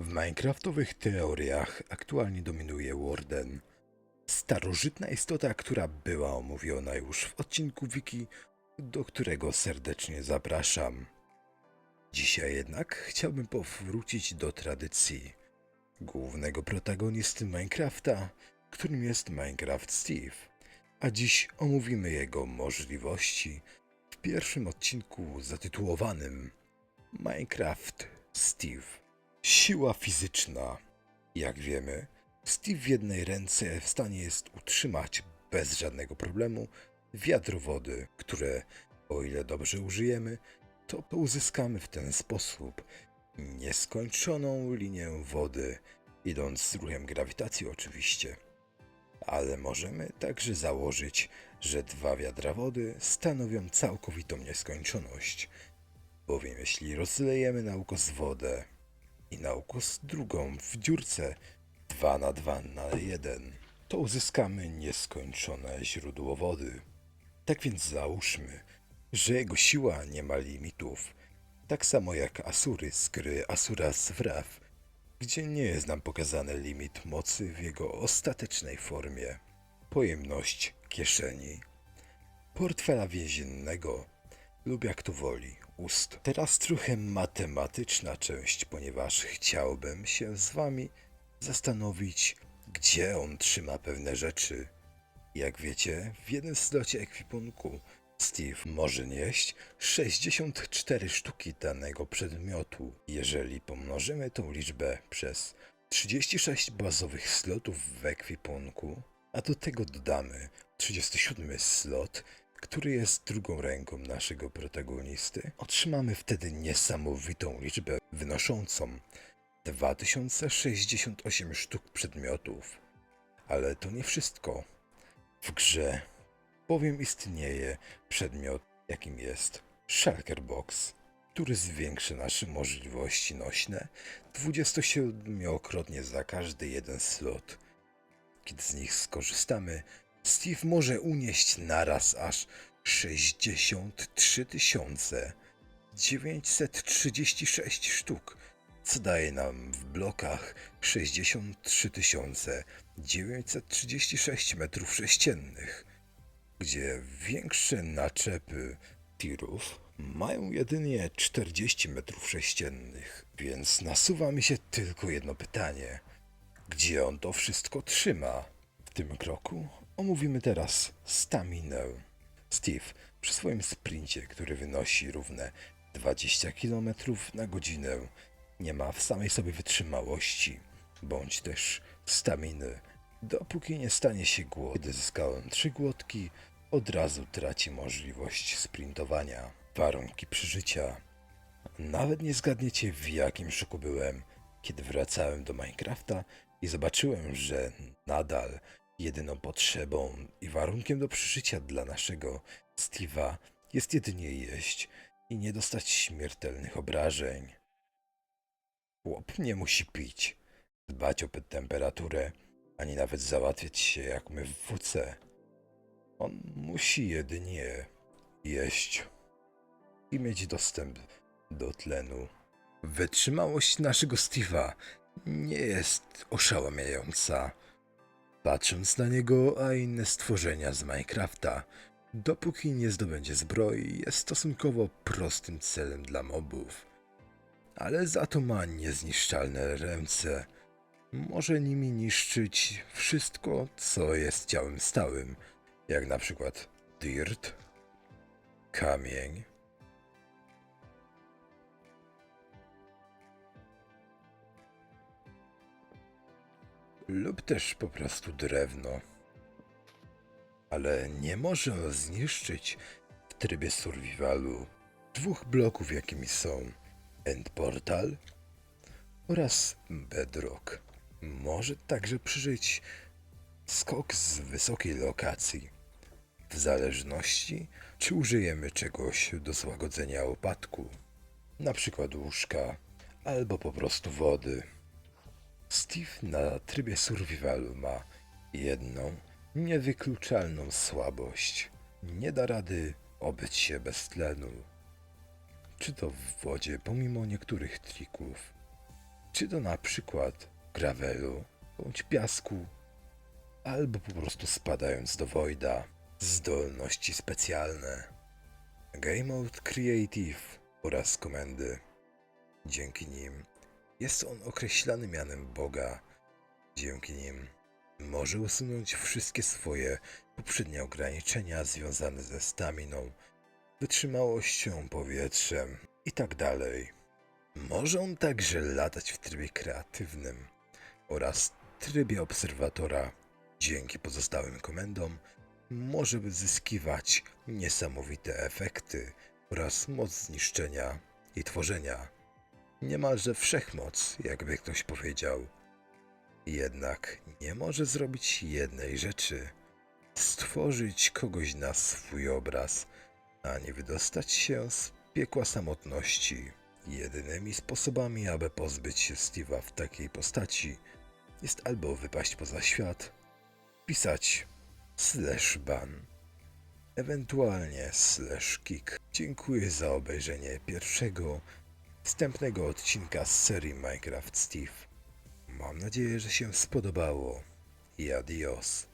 W minecraftowych teoriach aktualnie dominuje Warden. Starożytna istota, która była omówiona już w odcinku wiki, do którego serdecznie zapraszam. Dzisiaj jednak chciałbym powrócić do tradycji głównego protagonisty Minecrafta, którym jest Minecraft Steve. A dziś omówimy jego możliwości w pierwszym odcinku zatytułowanym Minecraft Steve. Siła fizyczna. Jak wiemy, Steve w jednej ręce w stanie jest utrzymać bez żadnego problemu wiadro wody, które, o ile dobrze użyjemy, to uzyskamy w ten sposób nieskończoną linię wody, idąc z ruchem grawitacji oczywiście. Ale możemy także założyć, że dwa wiadra wody stanowią całkowitą nieskończoność, bowiem jeśli rozlejemy na ukos wodę ukos drugą w dziurce. 2 na 2 na 1, to uzyskamy nieskończone źródło wody. Tak więc załóżmy, że jego siła nie ma limitów, tak samo jak Asury z gry Asuras Wrath, gdzie nie jest nam pokazany limit mocy w jego ostatecznej formie. Pojemność kieszeni, portfela więziennego. Lub jak to woli, ust. Teraz trochę matematyczna część, ponieważ chciałbym się z wami zastanowić, gdzie on trzyma pewne rzeczy. Jak wiecie, w jednym slocie ekwipunku Steve może nieść 64 sztuki danego przedmiotu. Jeżeli pomnożymy tą liczbę przez 36 bazowych slotów w ekwipunku, a do tego dodamy 37 slot, który jest drugą ręką naszego protagonisty, otrzymamy wtedy niesamowitą liczbę wynoszącą 2068 sztuk przedmiotów. Ale to nie wszystko. W grze bowiem istnieje przedmiot, jakim jest Shulker Box, który zwiększy nasze możliwości nośne 27-krotnie za każdy jeden slot. Kiedy z nich skorzystamy, Steve może unieść naraz aż 63 936 sztuk, co daje nam w blokach 63 936 metrów sześciennych, gdzie większe naczepy tirów mają jedynie 40 metrów sześciennych, więc nasuwa mi się tylko jedno pytanie. Gdzie on to wszystko trzyma? W tym kroku omówimy teraz staminę. Steve przy swoim sprincie, który wynosi równe 20 km na godzinę, nie ma w samej sobie wytrzymałości, bądź też staminy, dopóki nie stanie się głodny. Kiedy zyskałem trzy głodki, od razu traci możliwość sprintowania. Warunki przeżycia. Nawet nie zgadniecie w jakim szoku byłem, kiedy wracałem do Minecrafta i zobaczyłem, że nadal jedyną potrzebą i warunkiem do przeżycia dla naszego Steve'a jest jedynie jeść i nie dostać śmiertelnych obrażeń. Chłop nie musi pić, dbać o temperaturę, ani nawet załatwiać się jak my w WC. On musi jedynie jeść i mieć dostęp do tlenu. Wytrzymałość naszego Steve'a nie jest oszałamiająca. Patrząc na niego, a inne stworzenia z Minecrafta, dopóki nie zdobędzie zbroi, jest stosunkowo prostym celem dla mobów. Ale za to ma niezniszczalne ręce. Może nimi niszczyć wszystko, co jest ciałem stałym, jak na przykład dirt, kamień, lub też po prostu drewno. Ale nie może zniszczyć w trybie survivalu dwóch bloków, jakimi są End Portal oraz Bedrock. Może także przeżyć skok z wysokiej lokacji, w zależności czy użyjemy czegoś do złagodzenia opadku, na przykład łóżka albo po prostu wody. Steve na trybie survivalu ma jedną niewykluczalną słabość. Nie da rady obyć się bez tlenu. Czy to w wodzie, pomimo niektórych trików, Czy to na przykład gravelu, bądź piasku, albo po prostu spadając do Voida. Zdolności specjalne. Game Mode Creative oraz komendy. Dzięki nim jest on określany mianem Boga. Dzięki nim może usunąć wszystkie swoje poprzednie ograniczenia związane ze staminą, wytrzymałością, powietrzem i tak. Może on także latać w trybie kreatywnym oraz trybie obserwatora. Dzięki pozostałym komendom może zyskiwać niesamowite efekty oraz moc zniszczenia i tworzenia. Niemalże wszechmoc, jakby ktoś powiedział. Jednak nie może zrobić jednej rzeczy: stworzyć kogoś na swój obraz, a nie wydostać się z piekła samotności. Jedynymi sposobami, aby pozbyć się Steve'a w takiej postaci, jest albo wypaść poza świat, pisać slash ban, ewentualnie slash kick. Dziękuję za obejrzenie pierwszego, wstępnego odcinka z serii Minecraft Steve. Mam nadzieję, że się spodobało i adios.